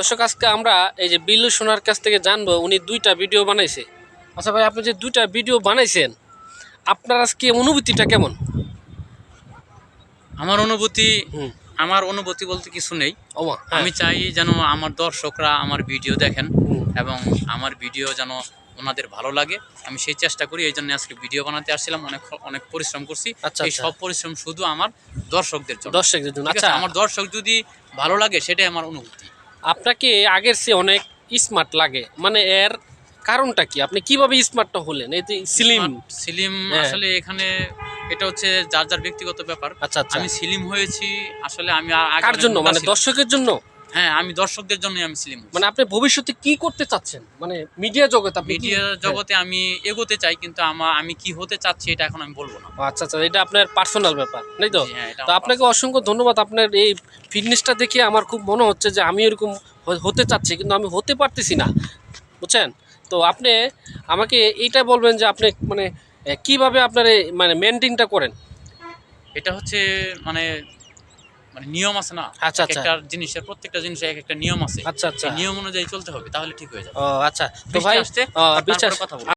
দর্শক আজকে আমরা এই যে বিল্লু সোনার কাছ থেকে জানব উনি দুইটা ভিডিও বানাইছে। আচ্ছা ভাই আপনি যে দুইটা ভিডিও বানাইছেন আপনার আজকে অনুভূতিটা কেমন? আমার অনুভূতি আমার অনুভূতি বলতে কিছু নেই। ওমা আমি চাই যেন আমার দর্শকরা আমার ভিডিও দেখেন এবং আমার ভিডিও যেন ওনাদের ভালো লাগে। আমি সেই চেষ্টা করি এই জন্য আজকে ভিডিও বানাতে আসছিলাম। অনেক অনেক পরিশ্রম করছি। আচ্ছা, এই আচ্ছা। সব পরিশ্রম শুধু আমার দর্শকদের জন্য। দর্শকদের জন্য। আচ্ছা। আমার দর্শক যদি ভালো লাগে সেটাই আমার অনুভূতি। আপনাকে আগের চেয়ে অনেক স্মার্ট লাগে। মানে এর কারণটা কি? আপনি কীভাবে স্মার্টটা হলেন? এই যে সিলিম সিলিম হ্যাঁ। আসলে এখানে এটা হচ্ছে যার যার ব্যক্তিগত ব্যাপার। আচ্ছা আচ্ছা। আমি সিলিম হয়েছি আসলে আমি কার জন্য? মানে দর্শকের জন্য? হ্যাঁ আমি দর্শকদের জন্যই আমি সিলিম মানে আপনি ভবিষ্যতে কি করতে চাচ্ছেন? মানে মিডিয়া জগতে মিডিয়া জগতে আমি এগোতে চাই কিন্তু আমার আমি কি হতে চাচ্ছি এটা এখন আমি বলব না। আচ্ছা আচ্ছা এটা আপনার পার্সোনাল ব্যাপার তাই তো? হ্যাঁ, তো আপনাকে অসংখ্য ধন্যবাদ আপনার এই ফিটনেসটা দেখে আমার খুব মনে হচ্ছে যে আমি এরকম হতে চাচ্ছি কিন্তু আমি হতে পারতেছি না বুঝছেন? তো আপনি আমাকে এইটা বলবেন যে আপনি মানে কীভাবে আপনার এই মানে মেনটেনটা করেন? এটা হচ্ছে মানে মানে নিয়ম আছে না? আচ্ছা, আচ্ছা। একটা জিনিসের প্রত্যেকটা জিনিসের এক একটা নিয়ম আছে। আচ্ছা আচ্ছা। নিয়ম অনুযায়ী চলতে হবে তাহলে ঠিক হয়ে যাবে। ও আচ্ছা। তো ভাই আসতে কথা।